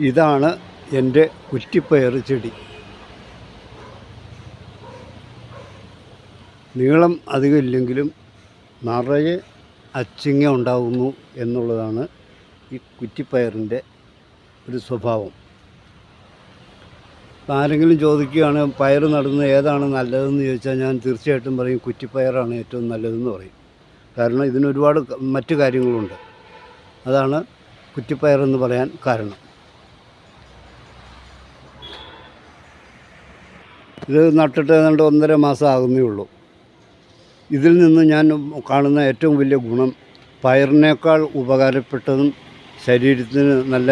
ഇതാണ് എന്റെ കുറ്റിപ്പയർ ചെടി. നീളം അധികം ഇല്ലെങ്കിലും നിറയെ അച്ചിങ്ങ ഉണ്ടാകുന്നു എന്നുള്ളതാണ് ഈ കുറ്റിപ്പയറിന്റെ ഒരു സ്വഭാവം. ആരെങ്കിലും ചോദിക്കുകയാണ് പയർ നടുന്നത് ഏതാണ് നല്ലതെന്ന് ചോദിച്ചാൽ ഞാൻ തീർച്ചയായിട്ടും പറയും കുറ്റിപ്പയറാണ് ഏറ്റവും നല്ലതെന്ന് പറയും. കാരണം ഇതിനൊരുപാട് മറ്റു കാര്യങ്ങളുണ്ട്. അതാണ് കുറ്റിപ്പയർ എന്ന് പറയാൻ കാരണം. ഇത് നട്ടിട്ട് ഏതാണ്ട് ഒന്നര മാസം ആകുന്നേ ഉള്ളൂ. ഇതിൽ നിന്ന് ഞാൻ കാണുന്ന ഏറ്റവും വലിയ ഗുണം പയറിനേക്കാൾ ഉപകാരപ്പെട്ടതും ശരീരത്തിന് നല്ല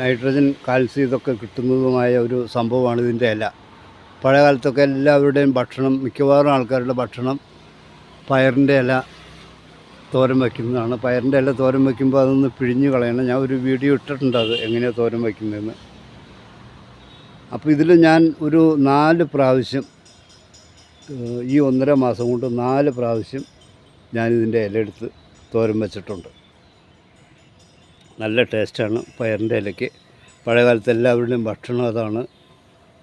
നൈട്രജൻ കാൽസ്യം ഇതൊക്കെ കിട്ടുന്നതുമായ ഒരു സംഭവമാണ് ഇതിന്റെ ഇല. പഴയ കാലത്തൊക്കെ എല്ലാവരുടെയും ഭക്ഷണം മിക്കവാറും ആൾക്കാരുടെ ഭക്ഷണം പയറിന്റെ ഇല തോരൻ വയ്ക്കുന്നതാണ്. പയറിന്റെ ഇല തോരൻ വയ്ക്കുമ്പോൾ അതൊന്ന് പിഴിഞ്ഞ് കളയണം. ഞാൻ ഒരു വീഡിയോ ഇട്ടിട്ടുണ്ട് അത് എങ്ങനെയാണ് തോരൻ വയ്ക്കുന്നതെന്ന്. അപ്പോൾ ഇതിൽ ഞാൻ ഒരു നാല് പ്രാവശ്യം ഈ ഒന്നര മാസം കൊണ്ട് നാല് പ്രാവശ്യം ഞാനിതിന്റെ ഇലയെടുത്ത് തോരൻ വെച്ചിട്ടുണ്ട്. നല്ല ടേസ്റ്റാണ് പയറിന്റെ ഇലയ്ക്ക്. പഴയകാലത്ത് എല്ലാവരുടെയും ഭക്ഷണം അതാണ്.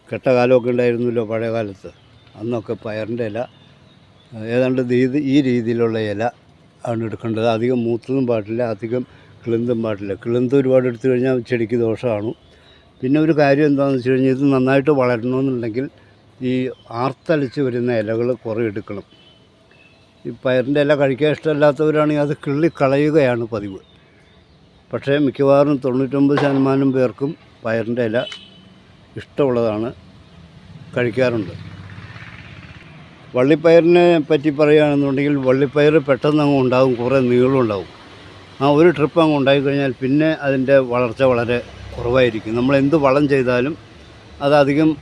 കെട്ട കാലമൊക്കെ ഉണ്ടായിരുന്നല്ലോ പഴയ കാലത്ത്. അന്നൊക്കെ പയറിന്റെ ഇല ഏതാണ്ട് ഇത് ഈ രീതിയിലുള്ള ഇല ആണ് എടുക്കേണ്ടത്. അധികം മൂത്തതും പാടില്ല അധികം കിളുന്തും പാടില്ല. കിളുന്ത് ഒരുപാട് എടുത്തു കഴിഞ്ഞാൽ ചെടിക്ക് ദോഷമാണ്. പിന്നെ ഒരു കാര്യം എന്താണെന്ന് വെച്ച് കഴിഞ്ഞാൽ ഇത് നന്നായിട്ട് വളരണമെന്നുണ്ടെങ്കിൽ ഈ ആർത്തലിച്ച് വരുന്ന ഇലകൾ കുറേ എടുക്കണം. ഈ പയറിന്റെ ഇല കഴിക്കാൻ ഇഷ്ടമല്ലാത്തവരാണെങ്കിൽ അത് കിള്ളിക്കളയുകയാണ് പതിവ്. പക്ഷേ മിക്കവാറും തൊണ്ണൂറ്റൊമ്പത് ശതമാനം പേർക്കും പയറിന്റെ ഇല ഇഷ്ടമുള്ളതാണ് കഴിക്കാറുണ്ട്. വള്ളിപ്പയറിനെ പറ്റി പറയുകയാണെന്നുണ്ടെങ്കിൽ വള്ളിപ്പയർ പെട്ടെന്ന് അങ്ങ് ഉണ്ടാകും കുറേ നീളം ഉണ്ടാവും. ആ ഒരു ട്രിപ്പ് അങ്ങ് ഉണ്ടായിക്കഴിഞ്ഞാൽ പിന്നെ അതിന്റെ വളർച്ച വളരെ കുറവായിരിക്കും. നമ്മൾ എന്ത് വളം ചെയ്താലും അതധികം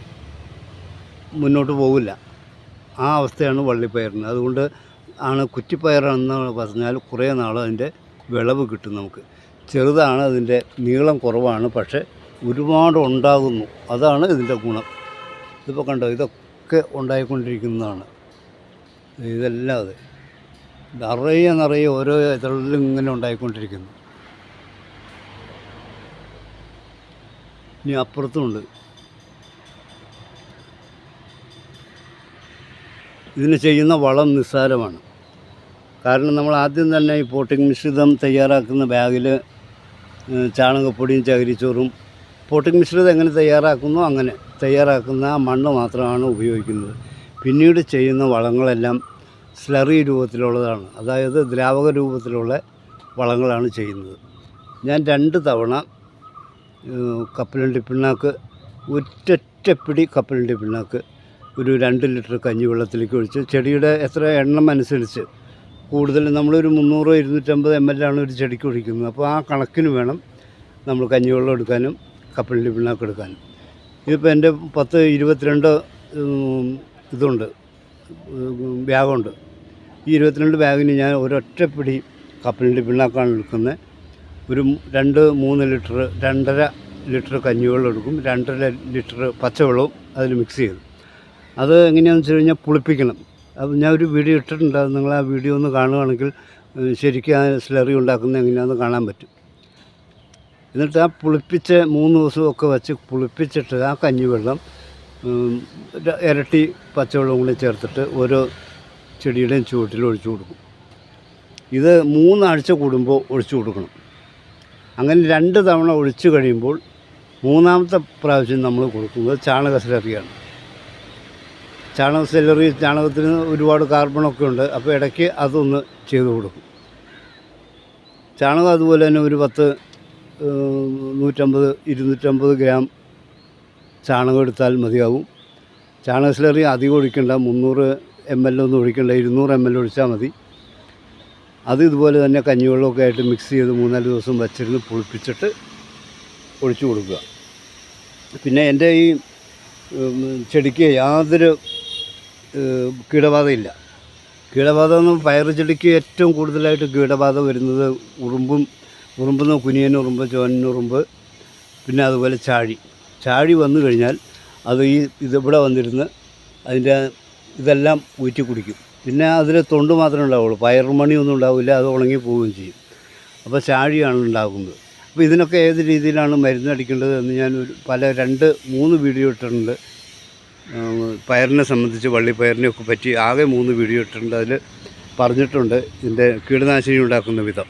മുന്നോട്ട് പോകില്ല. ആ അവസ്ഥയാണ് വള്ളിപ്പയറിന്. അതുകൊണ്ട് ആണ് കുറ്റിപ്പയറെന്ന് പറഞ്ഞാൽ കുറേ നാൾ അതിന്റെ വിളവ് കിട്ടും നമുക്ക്. ചെറുതാണ് അതിന്റെ നീളം കുറവാണ് പക്ഷേ ഒരുപാട് ഉണ്ടാകുന്നു. അതാണ് ഇതിന്റെ ഗുണം. ഇതിപ്പോൾ കണ്ടോ ഇതൊക്കെ ഉണ്ടായിക്കൊണ്ടിരിക്കുന്നതാണ്. ഇതെല്ലാം അതെ. നിറയെ നിറയെ ഓരോ ഇതളിലും ഇങ്ങനെ ഉണ്ടായിക്കൊണ്ടിരിക്കുന്നു. ഇനി അപ്പുറത്തുമുണ്ട്. ഇതിന് ചെയ്യുന്ന വളം നിസ്സാരമാണ്. കാരണം നമ്മൾ ആദ്യം തന്നെ ഈ പോട്ടിംഗ് മിശ്രിതം തയ്യാറാക്കുന്ന ബാഗിൽ ചാണകപ്പൊടിയും ചകിരിച്ചോറും പോട്ടിംഗ് മിശ്രിതം എങ്ങനെ തയ്യാറാക്കുന്നു അങ്ങനെ തയ്യാറാക്കുന്ന മണ്ണ് മാത്രമാണ് ഉപയോഗിക്കുന്നത്. പിന്നീട് ചെയ്യുന്ന വളങ്ങളെല്ലാം സ്ലറി രൂപത്തിലുള്ളതാണ്. അതായത് ദ്രാവക രൂപത്തിലുള്ള വളങ്ങളാണ് ചെയ്യുന്നത്. ഞാൻ രണ്ട് തവണ കപ്പലണ്ടി. പിണ്ണാക്ക് ഒറ്റൊറ്റപ്പിടി കപ്പലണ്ടി പിണ്ണാക്ക്. ഒരു രണ്ട് ലിറ്റർ കഞ്ഞി വെള്ളത്തിലേക്ക് ഒഴിച്ച് ചെടിയുടെ എത്ര എണ്ണം അനുസരിച്ച്. കൂടുതൽ നമ്മളൊരു മുന്നൂറ് ഇരുന്നൂറ്റമ്പത് എം എൽ ആണ് ഒരു ചെടിക്ക് ഒഴിക്കുന്നത്. അപ്പോൾ ആ കണക്കിന് വേണം നമ്മൾ കഞ്ഞിവെള്ളം എടുക്കാനും കപ്പലണ്ടി പിണ്ണാക്ക് എടുക്കാനും. ഇതിപ്പോൾ എന്റെ പത്ത് ഇരുപത്തിരണ്ട് ഇതുണ്ട്. ബാഗുണ്ട്. ഈ ഇരുപത്തിരണ്ട് ബാഗിന് ഞാൻ ഒരൊറ്റപ്പിടി കപ്പലണ്ടി പിണ്ണാക്കാണ് എടുക്കുന്നത്. ഒരു രണ്ട് മൂന്ന് ലിറ്റർ രണ്ടര ലിറ്റർ കഞ്ഞിവെള്ളം എടുക്കും. രണ്ടര ലിറ്റർ പച്ചവെള്ളവും അതിൽ മിക്സ് ചെയ്തു അത് എങ്ങനെയാണെന്ന് വെച്ച് കഴിഞ്ഞാൽ പുളിപ്പിക്കണം. അപ്പം ഞാൻ ഒരു വീഡിയോ ഇട്ടിട്ടുണ്ട്. അത് നിങ്ങൾ ആ വീഡിയോ ഒന്ന് കാണുകയാണെങ്കിൽ ശരിക്കും ആ സ്ലറി ഉണ്ടാക്കുന്നത് എങ്ങനെയാണെന്ന് കാണാൻ പറ്റും. എന്നിട്ട് ആ പുളിപ്പിച്ച മൂന്ന് ദിവസമൊക്കെ വെച്ച് പുളിപ്പിച്ചിട്ട് ആ കഞ്ഞിവെള്ളം ഇരട്ടി പച്ചവെള്ളം കൂടി ചേർത്തിട്ട് ഓരോ ചെടിയുടെയും ചുവട്ടിൽ ഒഴിച്ചു കൊടുക്കും. ഇത് മൂന്നാഴ്ച കൂടുമ്പോൾ ഒഴിച്ചു കൊടുക്കണം. അങ്ങനെ രണ്ട് തവണ ഒഴിച്ചു കഴിയുമ്പോൾ മൂന്നാമത്തെ പ്രാവശ്യം നമ്മൾ കൊടുക്കുന്നത് ചാണക സ്ലറിയാണ്. ചാണക സ്ലറി ചാണകത്തിന് ഒരുപാട് കാർബണൊക്കെ ഉണ്ട്. അപ്പോൾ ഇടയ്ക്ക് അതൊന്ന് ചെയ്തു കൊടുക്കും. ചാണകം അതുപോലെ തന്നെ ഒരു പത്ത് നൂറ്റമ്പത് ഇരുന്നൂറ്റമ്പത് ഗ്രാം ചാണകം എടുത്താൽ മതിയാവും. ചാണക സ്ലറി അധികം ഒഴിക്കേണ്ട. മുന്നൂറ് എം എൽ ഒന്നും ഒഴിക്കേണ്ട. ഇരുന്നൂറ് എം എൽ ഒഴിച്ചാൽ മതി. അത് ഇതുപോലെ തന്നെ കഞ്ഞിവെള്ളമൊക്കെ ആയിട്ട് മിക്സ് ചെയ്ത് മൂന്നാൽ ദിവസം വച്ചിരുന്ന് പുളിപ്പിച്ചിട്ട് ഒഴിച്ചു കൊടുക്കുക. പിന്നെ എന്റെ ഈ ചെടിക്ക് യാതൊരു കീടബാധയില്ല. കീടബാധ എന്ന് പയറ് ചെടിക്ക് ഏറ്റവും കൂടുതലായിട്ട് കീടബാധ വരുന്നത് ഉറുമ്പും ഉറുമ്പെന്ന് കുനിയനും ഉറുമ്പ് ചോനൻ ഉറുമ്പ് പിന്നെ അതുപോലെ ചാഴി. ചാഴി വന്നു കഴിഞ്ഞാൽ അത് ഈ ഇതിവിടെ വന്നിരുന്ന് അതിന്റെ ഇതെല്ലാം ഊറ്റി കുടിക്കും. പിന്നെ അതിൽ തൊണ്ട് മാത്രമേ ഉണ്ടാവുള്ളൂ. പയർ ഒന്നും ഉണ്ടാവില്ല. അത് ഉണങ്ങി പോവുകയും ചെയ്യും. അപ്പോൾ ചാഴിയാണ് ഉണ്ടാകുന്നത് അപ്പോൾ ഇതിനൊക്കെ ഏത് രീതിയിലാണ് മരുന്ന് അടിക്കേണ്ടത് എന്ന് ഞാൻ പല രണ്ട് മൂന്ന് വീഡിയോ ഇട്ടിട്ടുണ്ട്. പയറിനെ സംബന്ധിച്ച് വള്ളിപ്പയറിനെയൊക്കെ പറ്റി ആകെ മൂന്ന് വീഡിയോ ഇട്ടിട്ടുണ്ട്. അതിൽ പറഞ്ഞിട്ടുണ്ട് ഇതിന്റെ കീടനാശിനി ഉണ്ടാക്കുന്ന വിധം.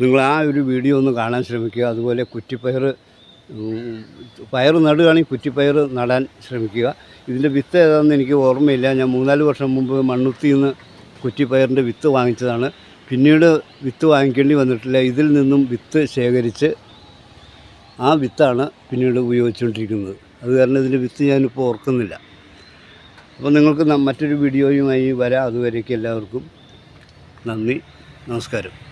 നിങ്ങൾ ആ ഒരു വീഡിയോ ഒന്ന് കാണാൻ ശ്രമിക്കുക. അതുപോലെ കുറ്റിപ്പയർ പയർ നടുകയാണെങ്കിൽ കുറ്റിപ്പയർ നടാൻ ശ്രമിക്കുക. ഇതിന്റെ വിത്ത് ഏതാണെന്ന് എനിക്ക് ഓർമ്മയില്ല. ഞാൻ മൂന്നാൽ വർഷം മുമ്പ് മണ്ണുത്തിയിൽ നിന്ന് കുറ്റിപ്പയറിന്റെ വിത്ത് വാങ്ങിച്ചതാണ്. പിന്നീട് വിത്ത് വാങ്ങിക്കേണ്ടി വന്നിട്ടില്ല. ഇതിൽ നിന്നും വിത്ത് ശേഖരിച്ച് ആ വിത്താണ് പിന്നീട് ഉപയോഗിച്ചുകൊണ്ടിരിക്കുന്നത്. അത് കാരണം ഇതിന്റെ വിത്ത് ഞാനിപ്പോൾ ഓർക്കുന്നില്ല. അപ്പോൾ നിങ്ങൾക്ക് മറ്റൊരു വീഡിയോയുമായി വരാം. അതുവരേക്കും എല്ലാവർക്കും നന്ദി. നമസ്കാരം.